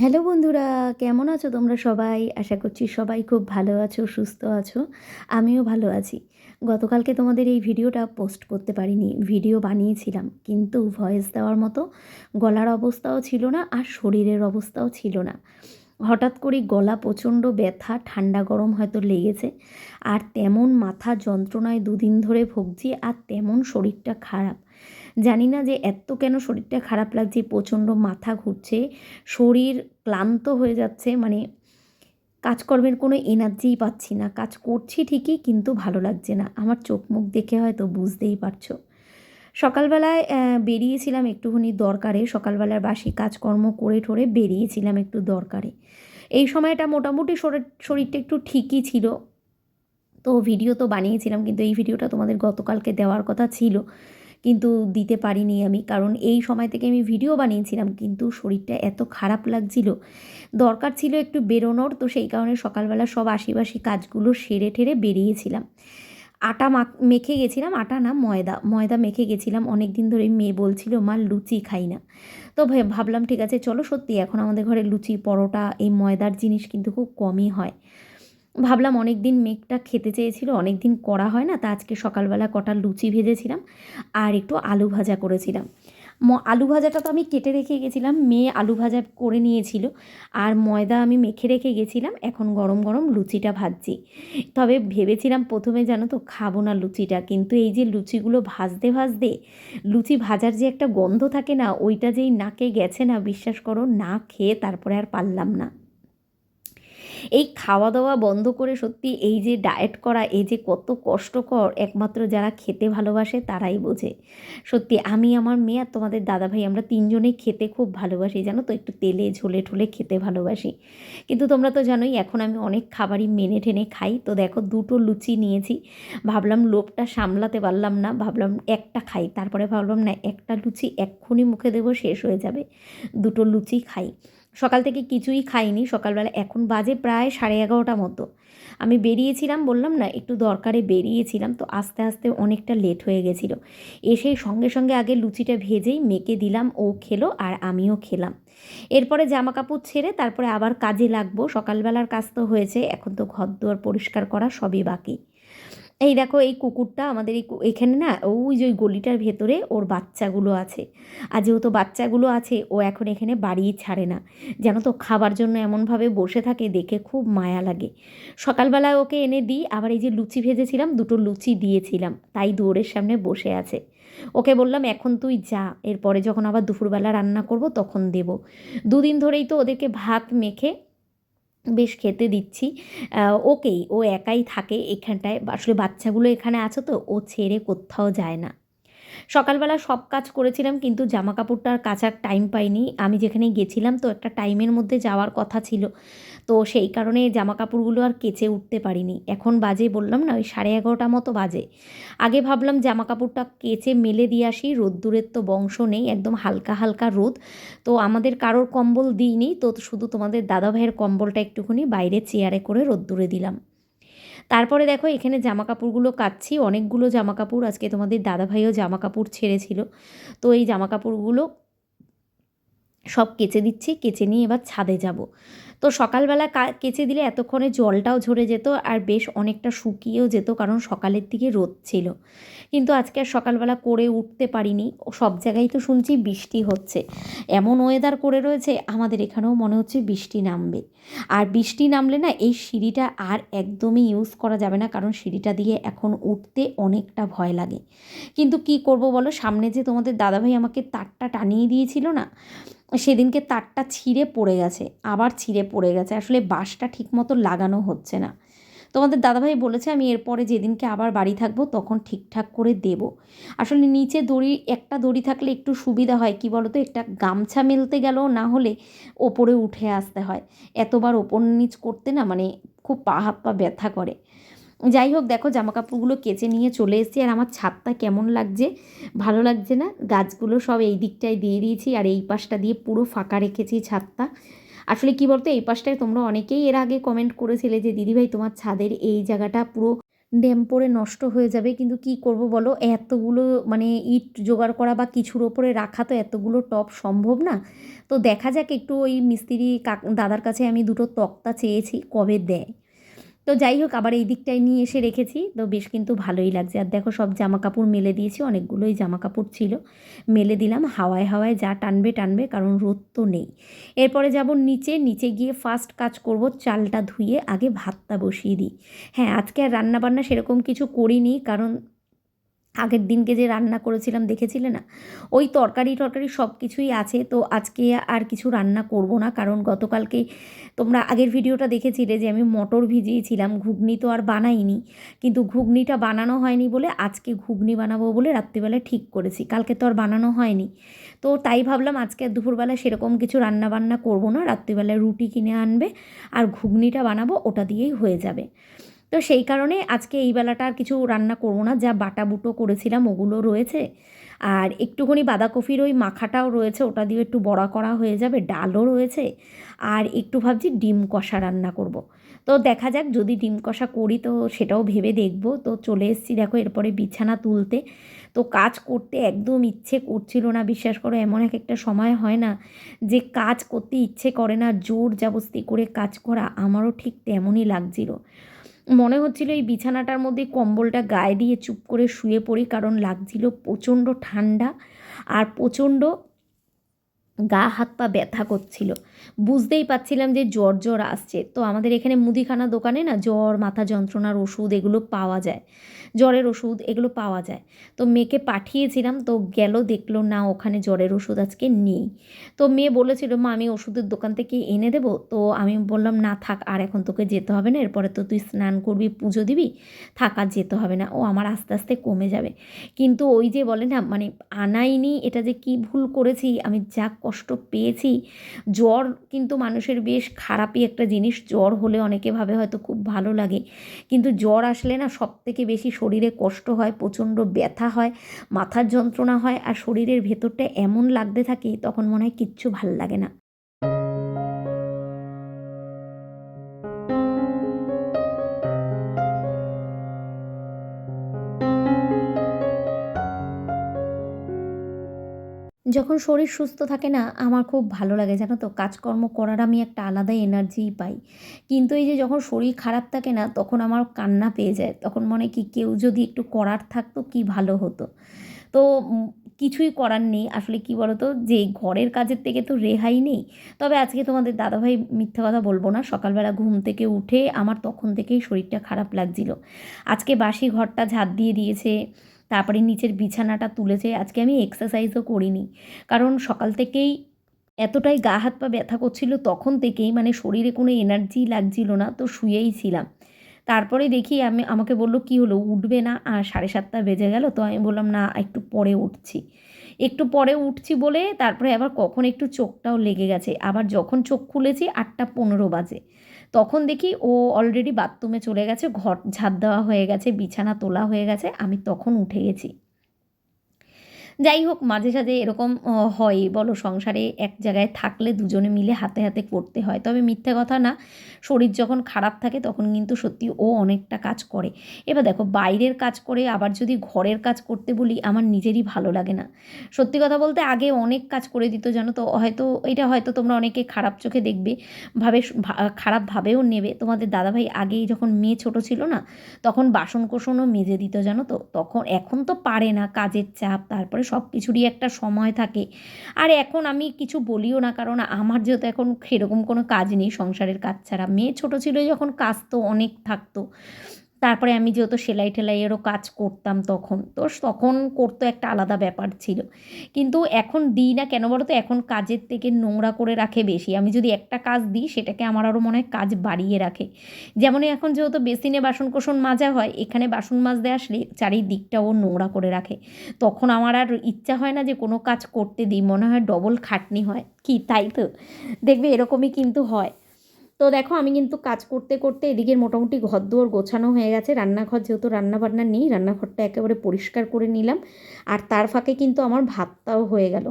Hello বন্ধুরা, কেমন আছো তোমরা সবাই? আশা করছি সবাই খুব ভালো আছো, সুস্থ আছো। আমিও ভালো আছি। গতকালকে তোমাদের এই ভিডিওটা পোস্ট করতে পারিনি, ভিডিও বানিয়েছিলাম, কিন্তু ভয়েস দেওয়ার মতো গলার অবস্থাও ছিল না আর শরীরের অবস্থাও ছিল না। হঠাৎ করে গলা প্রচণ্ড ব্যথা, ঠান্ডা গরম হয়তো লেগেছে, আর তেমন মাথা যন্ত্রণায় দুদিন ধরে ভুগছি আর তেমন শরীরটা খারাপ। জানি না যে এত কেন শরীরটা খারাপ লাগছে, প্রচণ্ড মাথা ঘুরছে, শরীর ক্লান্ত হয়ে যাচ্ছে মানে কাজকর্মের কোনো এনার্জিই পাচ্ছি না। কাজ করছি ঠিকই কিন্তু ভালো লাগছে না। আমার চোখ মুখ দেখে হয়তো বুঝতেই পারছ। সকালবেলায় বেরিয়েছিলাম একটুখানি দরকারে। সকালবেলার বাসি কাজকর্ম করে ঠরে বেরিয়েছিলাম একটু দরকারে। এই সময়টা মোটামুটি শরীর, শরীরটা একটু ঠিকই ছিল। তো ভিডিও তো বানিয়েছিলাম, কিন্তু এই ভিডিওটা তোমাদের গতকালকে দেওয়ার কথা ছিল। কিন্তু দিতে পারিনি আমি। কারণ এই সময় থেকে আমি ভিডিও বানিয়েছিলাম, কিন্তু শরীরটা এত খারাপ লাগছিল। দরকার ছিল একটু বেরোনোর, তো সেই কারণে সকালবেলা সব আশিবাসি কাজগুলো সেরে ঠেরে বেরিয়েছিলাম। আটা মেখে গেছিলাম। আটা না, ময়দা। ময়দা মেখে গেছিলাম। অনেক দিন ধরে মেয়ে বলছিল, মা, লুচি খাই না। তো ভাবলাম, ঠিক আছে, চলো সত্যি, এখন আমাদের ঘরে লুচি, পরোটা, এই ময়দার জিনিস কিন্তু খুব কমই হয়। ভাবলাম অনেক দিন মেঘটা খেতে চেয়েছিল অনেক দিন করা হয় না, তা আজকে সকালবেলা কটা লুচি ভেজেছিলাম আর একটু আলু ভাজা করেছিলাম। ম, আলু ভাজাটা তো আমি কেটে রেখে গেছিলাম, মেয়ে আলু ভাজা করে নিয়েছিল আর ময়দা আমি মেখে রেখে গেছিলাম, এখন গরম গরম লুচিটা ভাজছি। তবে ভেবেছিলাম প্রথমে জানো তো খাব না লুচিটা, কিন্তু এই যে লুচিগুলো ভাজতে ভাজতে লুচি ভাজার যে একটা গন্ধ থাকে না, ওইটা যেই নাকে গেছে না, বিশ্বাস করো, না খেয়ে তারপরে আর পারলাম না। এই খাওয়া দাওয়া বন্ধ করে সত্যি এই যে ডায়েট করা, এই যে কত কষ্টকর একমাত্র যারা খেতে ভালোবাসে তারাই বোঝে। সত্যি আমি, আমার মেয়ে আর তোমাদের দাদাভাই আমরা তিনজনেই খেতে খুব ভালোবাসি, জানো তো? একটু তেলে ঝোলে ঠোলে খেতে ভালোবাসি। কিন্তু তোমরা তো জানোই, এখন আমি অনেক খাবারই মেনে টেনে খাই। তো দেখো দুটো লুচি নিয়েছি। ভাবলাম লোভটা সামলাতে পারলাম না, ভাবলাম একটা খাই। তারপরে ভাবলাম না, একটা লুচি এক্ষুনি মুখে দেবো, শেষ হয়ে যাবে। দুটো লুচি খাই। সকাল থেকে কিছুই খাইনি। সকালবেলা এখন বাজে প্রায় সাড়ে এগারোটা মতো। আমি বেরিয়েছিলাম, বললাম না, একটু দরকারে বেরিয়েছিলাম, তো আস্তে আস্তে অনেকটা লেট হয়ে গেছিল। এসেই সঙ্গে সঙ্গে আগে লুচিটা ভেজেই মেকে দিলাম, ও খেলো আর আমিও খেলাম। এরপরে জামা কাপড় ছেড়ে তারপরে আবার কাজে লাগবো। সকালবেলার কাজ তো হয়েছে, এখন তো ঘর দুয়ার পরিষ্কার করা সবই বাকি। এই দেখো, এই কুকুরটা আমাদের এই এখানে না ওই যে ওই গলিটার ভেতরে ওর বাচ্চাগুলো আছে। আর যেহেতু বাচ্চাগুলো আছে, ও এখন এখানে বাড়িই ছাড়ে না। যেন তো খাবার জন্য এমনভাবে বসে থাকে, দেখে খুব মায়া লাগে। সকালবেলায় ওকে এনে দিই, আবার এই যে লুচি ভেজেছিলাম, দুটো লুচি দিয়েছিলাম, তাই দুয়ারের সামনে বসে আছে। ওকে বললাম, এখন তুই যা, এরপরে যখন আবার দুপুরবেলা রান্না করব, তখন দেব। দুদিন ধরেই তো ওদেরকে ভাত মেখে বেশ খেতে দিচ্ছি। ওকেই, ও একাই থাকে এখানটায় আসলে বাচ্চাগুলো এখানে আছে তো, ও ছেড়ে কোথাও যায় না। সকালবেলা সব কাজ করেছিলাম, কিন্তু জামা কাপড়টা আর কাচার টাইম পাইনি। আমি যেখানে গেছিলাম তো একটা টাইমের মধ্যে যাওয়ার কথা ছিল। তো সেই কারণে জামা কাপড়গুলো আর কেচে উঠতে পারিনি। এখন বাজে বললাম না, ওই সাড়ে এগারোটা মতো বাজে। আগে ভাবলাম জামা কাপড়টা কেচে মেলে দিয়ে আসি, রোদ্দুরের তো বংশ নেই, একদম হালকা হালকা রোদ। তো আমাদের কারোর কম্বল দিইনি, তো শুধু তোমাদের দাদা ভাইয়ের কম্বলটা একটুখানি বাইরে চেয়ারে করে রোদ্দুরে দিলাম। তারপরে দেখো, এখানে জামা কাপড়গুলো কাচ্ছি, অনেকগুলো জামা কাপড় আজকে তোমাদের দাদাভাইও জামা কাপড় ছেড়েছিল। তো এই জামা কাপড়গুলো সব কেচে দিচ্ছি, কেচে নিয়ে এবার ছাদে যাব। তো সকালবেলা কেচে দিলে এতক্ষণে জলটাও ঝরে যেত আর বেশ অনেকটা শুকিয়েও যেত কারণ সকালের দিকে রোদ ছিল। কিন্তু আজকে আর সকালবেলা করে উঠতে পারিনি। সব জায়গায় তো শুনছি বৃষ্টি হচ্ছে। এমন ওয়েদার করে রয়েছে, আমাদের এখানেও মনে হচ্ছে বৃষ্টি নামবে। আর বৃষ্টি নামলে না এই সিঁড়িটা আর একদমই ইউজ করা যাবে না কারণ সিঁড়িটা দিয়ে এখন উঠতে অনেকটা ভয় লাগে। কিন্তু কি করব বলো, সামনে যে তোমাদের দাদাভাই আমাকে তারটা টানিয়ে দিয়েছিল না সেদিনকে তারটা ছিঁড়ে পড়ে গেছে, আবার ছিঁড়ে পড়ে গেছে। আসলে বাঁশটা ঠিকমতো লাগানো হচ্ছে না। তোমাদের দাদাভাই বলেছে, আমি এরপরে যেদিনকে আবার বাড়ি থাকব, তখন ঠিকঠাক করে দেব। আসলে নিচে দড়ি একটা দড়ি থাকলে একটু সুবিধা হয়। কি বলতো? একটা গামছা মেলতে গেলেও না হলে ওপরে উঠে আসতে হয়। এতবার ওপর নিচ করতে না মানে খুব পা হাত পা ব্যথা করে। যাই হোক দেখো জামা কাপড়গুলো কেচে নিয়ে চলে এসেছি আর আমার ছাদটা কেমন লাগছে? ভালো লাগছে না? গাছগুলো সব এই দিকটায় দিয়ে দিয়েছি আর এই পাশটা দিয়ে পুরো ফাঁকা রেখেছি ছাদটা। আসলে কী বলতো, এই পাশটায় তোমরা অনেকেই এর আগে কমেন্ট করেছিলে যে, দিদিভাই, তোমার ছাদের এই জায়গাটা পুরো ড্যাম পড়ে নষ্ট হয়ে যাবে, কিন্তু কি করব বলো? এতগুলো মানে ইট জোগাড় করা বা কিছুর ওপরে রাখা তো এতগুলো টপ সম্ভব না। তো দেখা যাক, একটু ওই মিস্ত্রি কাক, দাদার কাছে আমি দুটো তক্তা চেয়েছি, কবে দেয়? তো যাই হোক, আবার এই দিকটায় নিয়ে এসে রেখেছি। তো বেশ কিন্তু ভালোই লাগছে। আর দেখো, সব জামা কাপড় মেলে দিয়েছি, অনেকগুলোই জামা কাপড় ছিল। মেলে দিলাম, হাওয়ায় হাওয়ায় যা টানবে টানবে, কারণ রোদ তো নেই। এরপরে যাব নিচে নিচে গিয়ে ফার্স্ট কাজ করব, চালটা ধুয়ে আগে ভাতটা বসিয়ে দিই। হ্যাঁ আজকে আর রান্নাবান্না সেরকম কিছু করিনি, কারণ আগের দিনকে যে রান্না করেছিলাম, দেখেছিলে না? ওই তরকারি টরকারি সব কিছুই আছে, তো আজকে আর কিছু রান্না করব না, কারণ গতকালকে তোমরা আগের ভিডিওটা দেখেছিলে যে আমি মটর ভিজিয়েছিলাম, ঘুগনি তো আর বানাইনি, কিন্তু ঘুগনিটা বানানো হয়নি বলে আজকে ঘুগনি বানাবো বলে রাত্রিবেলা ঠিক করেছি, কালকে তো আর বানানো হয়নি। তো তাই ভাবলাম আজকে দুপুরবেলা সেরকম কিছু রান্না বান্না করব না রাত্রিবেলায় রুটি কিনে আনবে আর ঘুগনিটা বানাবো, ওটা দিয়েই হয়ে যাবে। তো সেই কারণে আজকে এই বেলাটা আর কিছু রান্না করব না, যা বাটা বুটো করেছিলাম ওগুলো রয়েছে। আর একটুখানি বাঁধাকপির ওই মাখাটাও রয়েছে, ওটা দিয়ে একটু বড়া করা হয়ে যাবে, ডালও রয়েছে। আর একটু ভাবছি ডিম কষা রান্না করব। তো দেখা যাক, যদি ডিম কষা করি তো সেটাও ভেবে দেখব। তো চলে এসেছি দেখো এরপরে বিছানা তুলতে। তো কাজ করতে একদম ইচ্ছে করছিল না, বিশ্বাস করো এমন এক একটা সময় হয় না যে কাজ করতে ইচ্ছে করে না, জোর জাবস্তি করে কাজ করা, আমারও ঠিক তেমনই লাগছিল। মনে হচ্ছিল এই বিছানাটার মধ্যে কম্বলটা গায়ে দিয়ে চুপ করে শুয়ে পড়ি, কারণ লাগছিল প্রচণ্ড ঠান্ডা আর প্রচণ্ড গা হাত পা ব্যথা করছিল। বুঝতেই পাচ্ছিলাম যে জ্বর জ্বর আসছে। তো আমাদের এখানে মুদিখানা দোকানে না জ্বর, মাথা যন্ত্রণার ওষুধ এগুলো পাওয়া যায়। জ্বরের ওষুধ এগুলো পাওয়া যায়। তো মেয়েকে পাঠিয়েছিলাম, তো গেল, দেখল, না, ওখানে জ্বরের ওষুধ আজকে নেই। তো মেয়ে বলেছিল, মা, আমি ওষুধের দোকান থেকে এনে দেবো। তো আমি বললাম, না, থাক, আর এখন তোকে যেতে হবে না, এরপরে তো তুই স্নান করবি, পুজো দিবি, থাক যেতে হবে না। ও আমার আস্তে আস্তে কমে যাবে। কিন্তু ওই যে বলে না মানে আনাইনি, এটা যে কি ভুল করেছি, আমি যা কষ্ট পেয়েছি, জ্বর কিন্তু মানুষের বেশ খারাপই একটা জিনিস, জ্বর হলে অনেকে ভাবে হয়তো খুব ভালো লাগে। কিন্তু জ্বর আসলে না সব থেকে বেশি শরীরে কষ্ট হয়, প্রচণ্ড ব্যথা হয়, মাথার যন্ত্রণা হয় আর শরীরের ভেতরটা এমন লাগতে থাকে তখন মনে হয় কিচ্ছু ভালো লাগে না। যখন শরীর সুস্থ থাকে না, আমার খুব ভালো লাগে, জানো তো? কাজকর্ম করার আমি একটা আলাদা এনার্জিই পাই। কিন্তু এই যে যখন শরীর খারাপ থাকে না, তখন আমার কান্না পেয়ে যায়। তখন মনে কি, কেউ যদি একটু করার থাকতো, কি ভালো হতো? তো কিছুই করার নেই। আসলে কি বলতো? যে ঘরের কাজের থেকে তো রেহাই নেই। তবে আজকে তোমাদের দাদাভাই মিথ্যা কথা বলব না। সকালবেলা ঘুম থেকে উঠে আমার তখন থেকেই শরীরটা খারাপ লাগছিল। আজকে বাসি ঘরটা ঝাঁট দিয়ে দিয়েছে। তারপরে নিচের বিছানাটা তুলেছে। আজকে আমি এক্সারসাইজও করিনি। কারণ সকাল থেকেই এতটাই গা হাত পা ব্যথা করছিল, তখন থেকেই মানে শরীরে কোনো এনার্জি লাগছিল না, তো শুয়েই ছিলাম। তারপরে দেখি আমি, আমাকে বলল, কি হলো? উঠবে না? আর সাড়ে সাতটা বেজে গেল, তো আমি বললাম, না, একটু পরে উঠছি। একটু পরে উঠছি বলে তারপরে আবার কখন একটু চোখটাও লেগে গেছে। আবার যখন চোখ খুলেছি, আটটা পনেরো বাজে। তখন দেখি ও অলরেডি বাথরুমে চলে গেছে, ঘর, ঝাঁট দেওয়া হয়ে গেছে, বিছানা তোলা হয়ে গেছে, আমি তখন উঠে গেছি। যাই হোক, মাঝে সাঝে এরকম হয়। বলো, সংসারে এক জায়গায় থাকলে দুজনে মিলে হাতে হাতে করতে হয়। তবে মিথ্যে কথা না, শরীর যখন খারাপ থাকে তখন কিন্তু সত্যি ও অনেকটা কাজ করে। এবার দেখো, বাইরের কাজ করে আবার যদি ঘরের কাজ করতে বলি, আমার নিজেরই ভালো লাগে না। সত্যি কথা বলতে, আগে অনেক কাজ করে দিত, জানো তো? হয়তো, এটা হয়তো তোমরা অনেকে খারাপ চোখে দেখবে, ভাবে খারাপ ভাবেও নেবে। তোমাদের দাদাভাই আগেই যখন মেয়ে ছোট ছিল না, তখন বাসন কোসনও মেজে দিত, জানো তো? তখন, এখন তো পারে না কাজের চাপ, তারপরে সব কিছুরই একটা সময় থাকে। আর এখন আমি কিছু বলিও না, কারণ আমার যেহেতু এখন সেরকম কোনো কাজ নেই সংসারের কাজ ছাড়া। মেয়ে ছোটো ছিল যখন কাজ তো অনেক থাকতো। তারপরে আমি যেহেতু সেলাই টেলাইয়েরও কাজ করতাম তখন, তো তখন করতো একটা আলাদা ব্যাপার ছিল। কিন্তু এখন দিই না কেন বলো তো এখন কাজের থেকে নোংরা করে রাখে বেশি। আমি যদি একটা কাজ দিই, সেটাকে আমার আরও মনে হয় কাজ বাড়িয়ে রাখে। যেমনই এখন যেহেতু বেসিনে বাসন কোসন মাজা হয়, এখানে বাসন মাজতে আসলে চারিদিকটাও নোংরা করে রাখে। তখন আমার আর ইচ্ছা হয় না যে কোনো কাজ করতে দিই, মনে হয় ডবল খাটনি হয়। কি তাই তো? দেখবে এরকমই কিন্তু হয়। তো দেখো, আমি কিন্তু কাজ করতে করতে এদিকের মোটামুটি ঘর দুয়ার গোছানো হয়ে গেছে। রান্নাঘর যেহেতু রান্নাবান্না নেই, রান্নাঘরটা একেবারে পরিষ্কার করে নিলাম। আর তার ফাঁকে কিন্তু আমার ভাতটাও হয়ে গেল।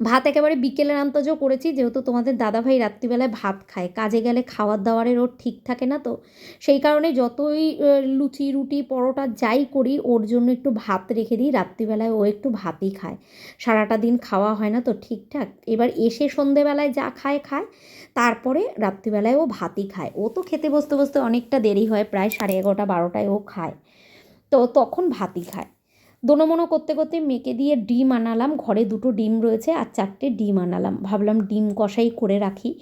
ভাত একেবারে বিকেলের আন্তাজও করেছি, যেহেতু তোমাদের দাদাভাই রাত্রিবেলায় ভাত খায়। কাজে গেলে খাওয়ার দাওয়ারের ওর ঠিক থাকে না তো। সেই কারণে যতই লুচি, রুটি, পরোটা যাই করি, ওর জন্য একটু ভাত রেখে দিই। রাত্রিবেলায় ও একটু ভাতই খায়। সারাটা দিন খাওয়া হয় না তো ঠিকঠাক। এবার এসে সন্ধেবেলায় যা খায় খায়। তারপরে রাত্রিবেলায় ও ভাতই খায়। ও তো খেতে বসতে বসতে অনেকটা দেরি হয়, প্রায় সাড়ে এগারোটা, বারোটায় ও খায়। তো তখন ভাতই খায়। দোনোমনো করতে করতে মেকে দিয়ে ডিম আনালাম। ঘরে দুটো ডিম রয়েছে আর চারটে ডিম আনালাম। ভাবলাম ডিম কষাই করে রাখি।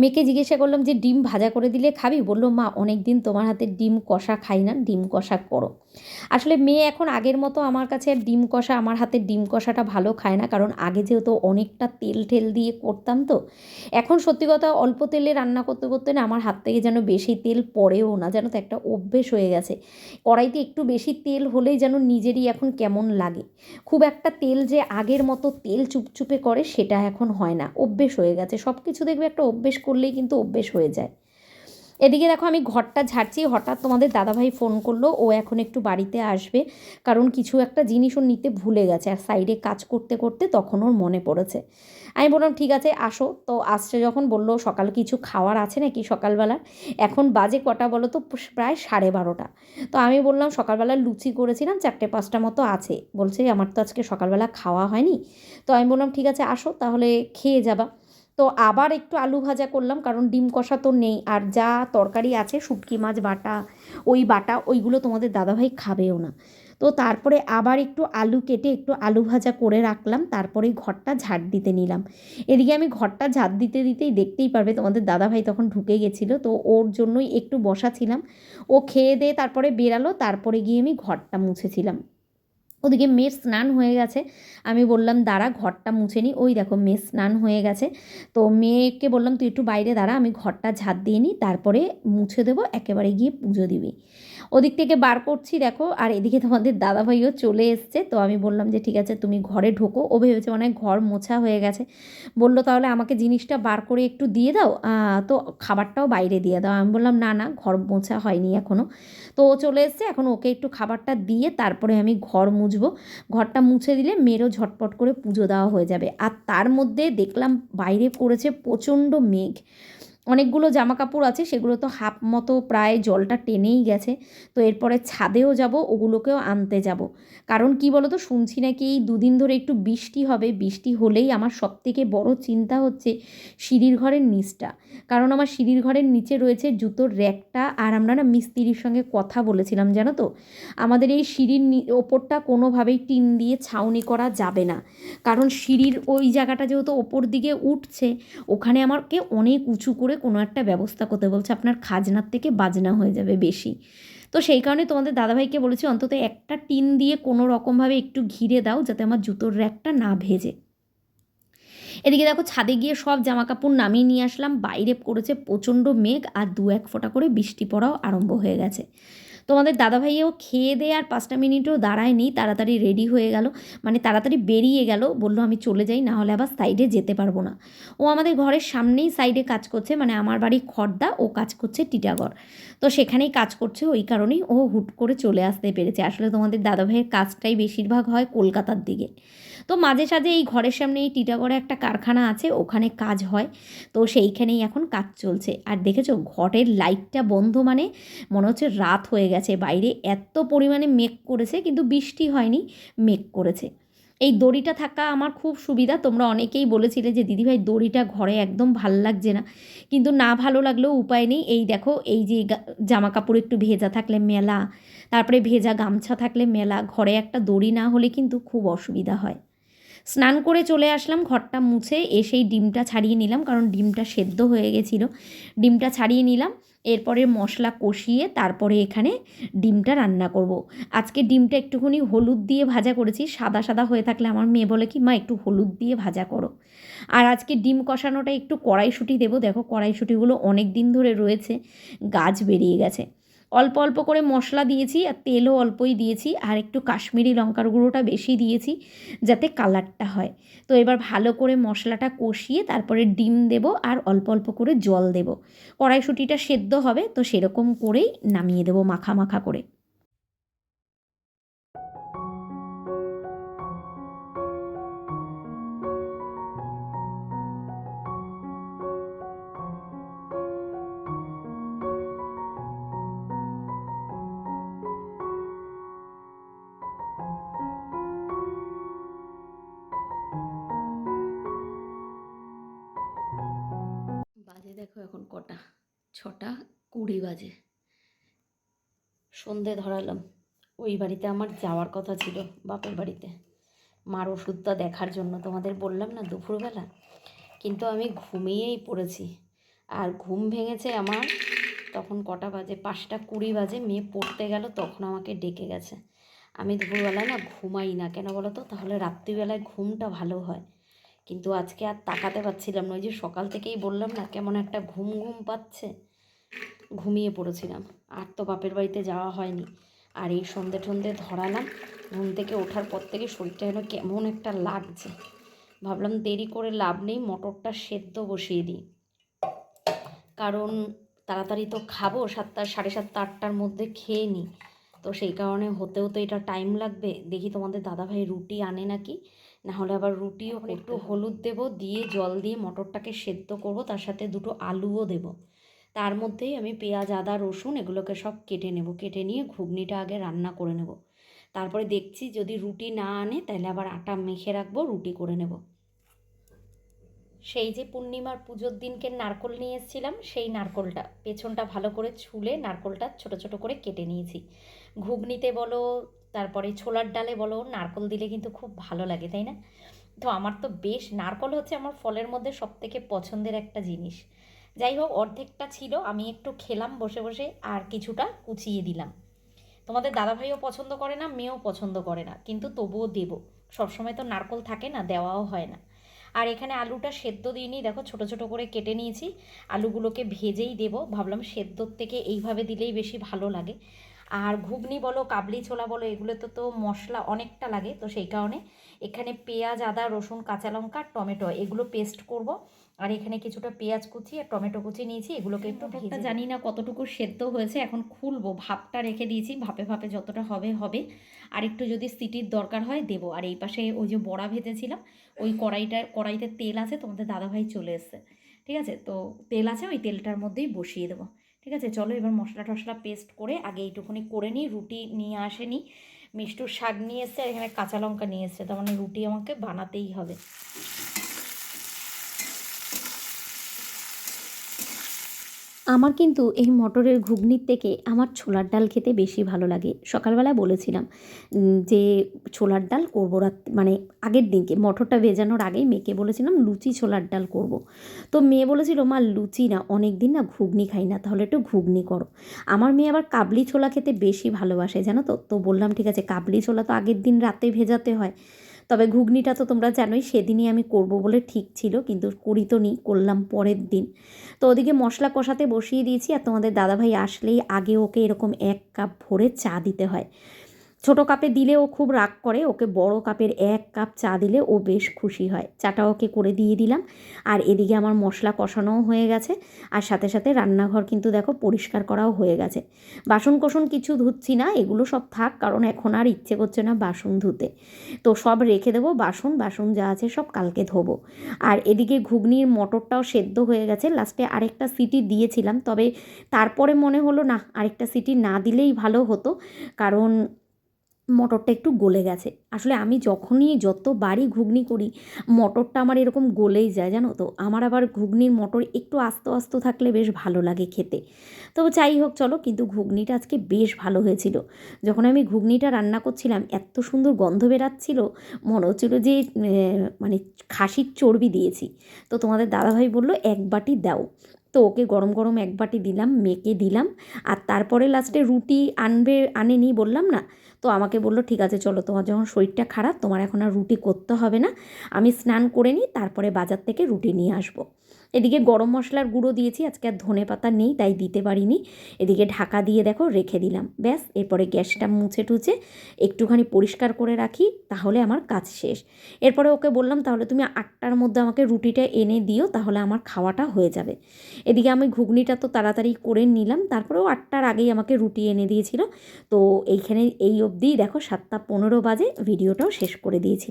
মেয়েকে জিজ্ঞাসা করলাম যে, ডিম ভাজা করে দিলে খাবি? বলল, মা অনেক দিন তোমার হাতে ডিম কষা খাই না, ডিম কষা করো। আসলে মেয়ে এখন আগের মতো আমার কাছে ডিম কষা, আমার হাতে ডিম কষাটা ভালো খায় না। কারণ আগে যেহেতু অনেকটা তেল টেল দিয়ে করতাম তো, এখন সত্যি কথা অল্প তেলে রান্না করতে করতে না আমার হাত থেকে যেন বেশি তেল পড়েও না, যেন তো একটা অভ্যেস হয়ে গেছে। কড়াইতে একটু বেশি তেল হলেই যেন নিজেরই এখন কেমন লাগে। খুব একটা তেল যে আগের মতো তেল চুপচুপে করে, সেটা এখন হয় না। অভ্যেস হয়ে গেছে। সব কিছু দেখবে একটা অভ্যেস করলেই কিন্তু অভ্যেস হয়ে যায়। এদিকে দেখো আমি ঘরটা ঝাড়ছি, হঠাৎ তোমাদের দাদাভাই ফোন করল, ও এখন একটু বাড়িতে আসবে। কারণ কিছু একটা জিনিস ও নিতে ভুলে গেছে, আর সাইডে কাজ করতে করতে তখন ওর মনে পড়েছে। আমি বললাম, ঠিক আছে, আসো। তো আসছে যখন বলল, সকাল কিছু খাওয়ার আছে নাকি সকালবেলা? এখন বাজে কটা বলো তো প্রায় সাড়ে বারোটা। তো আমি বললাম, সকালবেলা লুচি করেছিলাম, চারটে পাঁচটা মতো আছে। বলছে, আমার তো আজকে সকালবেলা খাওয়া হয়নি। তো আমি বললাম, ঠিক আছে, আসো, তাহলে খেয়ে যাবা। তো আবার একটু আলু ভাজা করলাম, কারণ ডিম কষা তো নেই। আর যা তরকারি আছে, শুটকি মাছ, বাটা, ওই বাটা, ওইগুলো তোমাদের দাদাভাই খাবেও না। তো তারপরে আবার একটু আলু কেটে একটু আলু ভাজা করে রাখলাম, তারপরে ঘরটা ঝাড় দিতে নিলাম। এদিকে আমি ঘরটা ঝাড় দিতে দিতেই দেখতেই পারবে, তোমাদের দাদাভাই তখন ঢুকে গেছিল, তো ওর জন্যই একটু বসা ছিলাম। ও খেয়ে দিয়ে তারপরে বেরালো, তারপরে গিয়ে আমি ঘরটা মুছেছিলাম। ওদিকে মেয়ের স্নান হয়ে গেছে। আমি বললাম, দাঁড়া, ঘরটা মুছে নিই ওই দেখো, মেয়ের স্নান হয়ে গেছে। তো মেয়েকে বললাম, তুই একটু বাইরে দাঁড়া, আমি ঘরটা ঝাঁট দিয়ে নিই তারপরে মুছে দেবো, একেবারে গিয়ে পুজো দিবি। ওদিক থেকে বার করছি, দেখো। আর এদিকে তোমাদের দাদাভাইও চলে এসছে। তো আমি বললাম যে, ঠিক আছে, তুমি ঘরে ঢোকো। ও ভেবেছে মানে ঘর মোছা হয়ে গেছে। বলল, তাহলে আমাকে জিনিসটা বার করে একটু দিয়ে দাও তো খাবারটাও বাইরে দিয়ে দাও। আমি বললাম, না না, ঘর মোছা হয়নি এখনও তো ও চলে এসছে। এখন ওকে একটু খাবারটা দিয়ে তারপরে আমি ঘর মুছবো। ঘরটা মুছে দিলে মেয়েরও ঝটপট করে পুজো দেওয়া হয়ে যাবে। আর তার মধ্যে দেখলাম বাইরে করেছে প্রচণ্ড মেঘ। অনেকগুলো জামা কাপড় আছে, সেগুলো তো হাফ মতো প্রায় জলটা টেনেই গেছে। তো এরপরে ছাদেও যাব, ওগুলোকেও আনতে যাব। কারণ কি বলো তো শুনছি নাকি এই দুদিন ধরে একটু বৃষ্টি হবে, বৃষ্টি হলেই আমার সব থেকে বড় চিন্তা হচ্ছে সিঁড়ির ঘরের নিচটা। কারণ আমার সিঁড়ির ঘরের নিচে রয়েছে জুতোর র্যাকটা, আর আমরা না মিস্ত্রির সঙ্গে কথা বলেছিলাম, জানো তো? আমাদের এই সিঁড়ির ওপরটা কোনোভাবেই টিন দিয়ে ছাউনি করা যাবে না। কারণ সিঁড়ির ওই জায়গাটা যেহেতু ওপর দিকে উঠছে, ওখানে আমাকে অনেক উঁচু করে কোনো একটা ব্যবস্থা করতে বলছে, আপনার খাজনার থেকে বাজনা হয়ে যাবে বেশি। তো সেই কারণে তোমাদের দাদাভাইকে বলেছি, অন্তত একটা টিন দিয়ে কোনো রকমভাবে একটু ঘিরে দাও, যাতে আমার জুতোর র্যাকটা না ভেজে। এদিকে দেখো, ছাদে গিয়ে সব জামা কাপড় নামিয়ে নিয়ে আসলাম। বাইরে করেছে প্রচণ্ড মেঘ আর দু এক ফোঁটা করে বৃষ্টি পড়াও আরম্ভ হয়ে গেছে। তোমাদের দাদাভাইও খেয়ে দিয়ে আর পাঁচটা মিনিটও দাঁড়ায়নি, তাড়াতাড়ি রেডি হয়ে গেল। মানে তাড়াতাড়ি বেরিয়ে গেল, বলল আমি চলে যাই, না হলে আবার সাইডে যেতে পারব না। ও আমাদের ঘরের সামনেই সাইডে কাজ করছে মানে আমার বাড়ি খর্দা, ও কাজ করছে টিটাগড়। তো সেখানেই কাজ করছে, ওই কারণেই ও হুট করে চলে আসতে পেরেছে। আসলে তোমাদের দাদাভাইয়ের কাজটাই বেশিরভাগ হয় কলকাতার দিকে। তো মাঝে সাঝে এই ঘরের সামনে এই টিটাগড়ে একটা কারখানা আছে, ওখানে কাজ হয়। তো সেইখানেই এখন কাজ চলছে। আর দেখেছ, ঘরের লাইটটা বন্ধ মানে মনে হচ্ছে রাত হয়ে গেছে। বাইরে এত পরিমাণে মেঘ করেছে, কিন্তু বৃষ্টি হয়নি, মেঘ করেছে। এই দড়িটা থাকা আমার খুব সুবিধা। তোমরা অনেকেই বলেছিলে যে, দিদিভাই, দড়িটা ঘরে একদম ভালো লাগছে না। কিন্তু না ভালো লাগলেও উপায় নেই। এই দেখো, এই যে জামা কাপড় একটু ভেজা থাকলে মেলা, তারপরে ভেজা গামছা থাকলে মেলা। ঘরে একটা দড়ি না হলে কিন্তু খুব অসুবিধা হয়। স্নান করে চলে আসলাম, ঘরটা মুছে এসেই ডিমটা ছাড়িয়ে নিলাম, কারণ ডিমটা সেদ্ধ হয়ে গেছিল। ডিমটা ছাড়িয়ে নিলাম, এরপরে মশলা কষিয়ে তারপরে এখানে ডিমটা রান্না করব। আজকে ডিমটা একটুখানি হলুদ দিয়ে ভাজা করেছি, সাদা সাদা হয়ে থাকলে আমার মেয়ে বলে কি, মা, একটু হলুদ দিয়ে ভাজা করো। আর আজকে ডিম কষানোটা একটু কড়াইশুঁটি দেবো। দেখো, কড়াইশুঁটিগুলো অনেক দিন ধরে রয়েছে, গাছ বেরিয়ে গেছে। অল্প অল্প করে মশলা দিয়েছি আর তেলও অল্পই দিয়েছি আর একটু কাশ্মীরি লঙ্কার গুঁড়োটা বেশি দিয়েছি যাতে কালারটা হয়। তো এবার ভালো করে মশলাটা কষিয়ে তারপরে ডিম দেব আর অল্প অল্প করে জল দেব। কড়াইশুটিটা সেদ্ধ হবে, তো সেরকম করেই নামিয়ে দেবো মাখা মাখা করে। ছটা কুড়ি বাজে। সন্ধে ধরালাম। ওই বাড়িতে আমার যাওয়ার কথা ছিল, বাপের বাড়িতে। মার ওষুধটা দেখার জন্য তোমাদের বললাম না দুপুরবেলা? কিন্তু আমি ঘুমিয়েই পড়েছি। আর ঘুম ভেঙেছে আমার, তখন কটা বাজে, পাঁচটা কুড়ি বাজে, মেয়ে পড়তে গেল, তখন আমাকে ডেকে গেছে। আমি দুপুরবেলা না ঘুমাই না। কেন বলো তো? তাহলে রাত্রিবেলায় ঘুমটা ভালো হয়। কিন্তু আজকে আর তাকাতে পারছিলাম না। ওই যে সকাল থেকেই বললাম না, কেমন একটা ঘুম ঘুম পাচ্ছে। ঘুমিয়ে পড়েছিলাম। আর তো বাপের বাড়িতে যাওয়া হয়নি। আর এই সন্ধে টন্ধে ধরালাম। ঘুম থেকে ওঠার পর থেকে শরীরটা যেন কেমন একটা লাগছে। ভাবলাম দেরি করে লাভ নেই, মটরটা সেদ্ধ বসিয়ে দিই। কারণ তাড়াতাড়ি তো খাব, সাতটা, সাড়ে সাতটা, আটটার মধ্যে খেয়ে নিই। তো সেই কারণে হতেও তো এটা টাইম লাগবে। দেখি তোমাদের দাদাভাই রুটি আনে নাকি। না হলে আবার রুটিও একটু হলুদ দেব দিয়ে জল দিয়ে মটরটাকে সেদ্ধ করব তার সাথে দুটো আলুও দেব। তার মধ্যেই আমি পেঁয়াজ আদা রসুন এগুলোকে সব কেটে নেব। কেটে নিয়ে ঘুগনিটা আগে রান্না করে নেব। তারপরে দেখছি যদি রুটি না আনে তাহলে আবার আটা মেখে রাখব রুটি করে নেব। সেই যে পূর্ণিমার পুজোর দিনকে নারকল নিয়ে এসেছিলাম সেই নারকলটা পেছনটা ভালো করে ছুলে নারকলটা ছোট ছোট করে কেটে নিয়েছি। ঘুগনিতে বলো তারপরে ছোলার ডালে বলো, নারকল দিলে কিন্তু খুব ভালো লাগে, তাই না? তো আমার তো বেশ, নারকল হচ্ছে আমার ফলের মধ্যে সবথেকে পছন্দের একটা জিনিস। যাই হোক, অর্ধেকটা ছিল, আমি একটু খেলাম বসে বসে, আর কিছুটা কুচিয়ে দিলাম। তোমাদের দাদাভাইও পছন্দ করে না, মেয়েও পছন্দ করে না, কিন্তু তবুও দেব। সবসময় তো নারকল থাকে না, দেওয়াও হয় না। আর এখানে আলুটা সেদ্ধ দিইনি, দেখো ছোট ছোট করে কেটে নিয়েছি, আলুগুলোকে ভেজেই দেব, ভাবলাম সেদ্ধর থেকে এইভাবে দিলেই বেশি ভালো লাগে। আর ঘুগনি বলো কাবলি ছোলা বলো এগুলোতে তো মশলা অনেকটা লাগে তো সেই কারণে এখানে পেঁয়াজ আদা রসুন কাঁচা লঙ্কা টমেটো এগুলো পেস্ট করব। আর এখানে কিছুটা পেঁয়াজ কুচি আর টমেটো কুচি নিয়েছি এগুলোকে একটু ভেজে জানি না কতটুকু সেদ্ধ হয়েছে এখন খুলবো। ভাপটা রেখে দিয়েছি ভাপে ভাপে যতটা হবে হবে। আর একটু যদি সিটির দরকার হয় দেবো। আর এই পাশে ওই যে বড়া ভেজেছিলাম ওই কড়াইটার কড়াইতে তেল আছে তোমাদের দাদাভাই চলে এসছে। ঠিক আছে? তো তেল আছে ওই তেলটার মধ্যেই বসিয়ে দেবো। ঠিক আছে? চলো এবার মশলা টশলা পেস্ট করে আগে এইটুকুনি করে নিই, রুটি নিয়ে আসেনি। মিষ্টুর শাক নিয়ে এসছে আর এখানে কাঁচা লঙ্কা নিয়ে এসছে, তার মানে রুটি আমাকে বানাতেই হবে। আমার কিন্তু এই মটরের ঘুগনির থেকে আমার ছোলার ডাল খেতে বেশি ভালো লাগে। সকালবেলা বলেছিলাম যে ছোলার ডাল করব রাত মানে আগের দিনকে, মটরটা ভেজানোর আগেই মেয়েকে বলেছিলাম, লুচি ছোলার ডাল করব। তো মেয়ে বলেছিল, মা, লুচি না অনেক দিন না ঘুগনি খাই না, তাহলে একটু ঘুগনি করো। আমার মেয়ে আবার কাবলি ছোলা খেতে বেশি ভালোবাসে, জানো তো? তো বললাম, ঠিক আছে, কাবলি ছোলা তো আগের দিন রাতে ভেজাতে হয়। তবে ঘুগনিটা তো তোমরা জানোই, সেদিনই আমি করব বলে ঠিক ছিল, কিন্তু করি তো নি, করলাম পরের দিন। তো ওদিকে মশলা কষাতে বসিয়ে দিয়েছি, আর তোমাদের দাদাভাই আসলেই আগে ওকে এরকম এক কাপ ভরে চা দিতে হয়। ছোটো কাপে দিলে ও খুব রাগ করে, ওকে বড় কাপের এক কাপ চা দিলে ও বেশ খুশি হয়। চাটা ওকে করে দিয়ে দিলাম। আর এদিকে আমার মশলা কষানোও হয়ে গেছে। আর সাথে সাথে রান্নাঘর কিন্তু দেখো পরিষ্কার করাও হয়ে গেছে। বাসন কোসন কিছু ধুচ্ছি না, এগুলো সব থাক, কারণ এখন আর ইচ্ছে করছে না বাসন ধুতে। তো সব রেখে দেবো, বাসন বাসন যা আছে সব কালকে ধোবো। আর এদিকে ঘুগনির মটরটাও সেদ্ধ হয়ে গেছে। লাস্টে আরেকটা সিটি দিয়েছিলাম, তবে তারপরে মনে হলো না, আরেকটা সিটি না দিলেই ভালো হতো। কারণ মটরটা একটু গলে গেছে। আসলে আমি যখনই যতবারই ঘুগনি করি, মটরটা আমার এরকম গলেই যায়, জানো তো? আমার আবার ঘুগনির মটর একটু আস্ত আস্ত থাকলে বেশ ভালো লাগে খেতে। তো যাই হোক, চলো কিন্তু ঘুগনিটা আজকে বেশ ভালো হয়েছিল। যখন আমি ঘুগনিটা রান্না করছিলাম, এত সুন্দর গন্ধ বেরাচ্ছিল, মনে হচ্ছিল যে মানে খাসির চর্বি দিয়েছি। তো তোমাদের দাদাভাই বলল, এক বাটি দাও। তো ওকে গরম গরম এক বাটি দিলাম মেকে দিলাম। আর তারপরে লাস্টে রুটি আনবে, আনেনি বললাম না? তো আমাকে বলল, ঠিক আছে, চলো, তোমার যখন শরীরটা খারাপ, তোমার এখন আর রুটি করতে হবে না। আমি স্নান করে নিই, তারপরে বাজার থেকে রুটি নিয়ে আসব। এদিকে গরম মশলার গুঁড়ো দিয়েছি, আজকে আর ধনে পাতা নেই, তাই দিতে পারিনি। এদিকে ঢাকা দিয়ে দেখো রেখে দিলাম, ব্যাস। এরপরে গ্যাসটা মুছে টুছে একটুখানি পরিষ্কার করে রাখি, তাহলে আমার কাজ শেষ। এরপরে ওকে বললাম, তাহলে তুমি আটটার মধ্যে আমাকে রুটিটা এনে দিও, তাহলে আমার খাওয়াটা হয়ে যাবে। এদিকে আমি ঘুগনিটা তো তাড়াতাড়ি করে নিলাম, তারপরেও আটটার আগেই আমাকে রুটি এনে দিয়েছিল। তো এইখানে এই অবধিই দেখো সাতটা পনেরো বাজে, ভিডিওটাও শেষ করে দিয়েছি।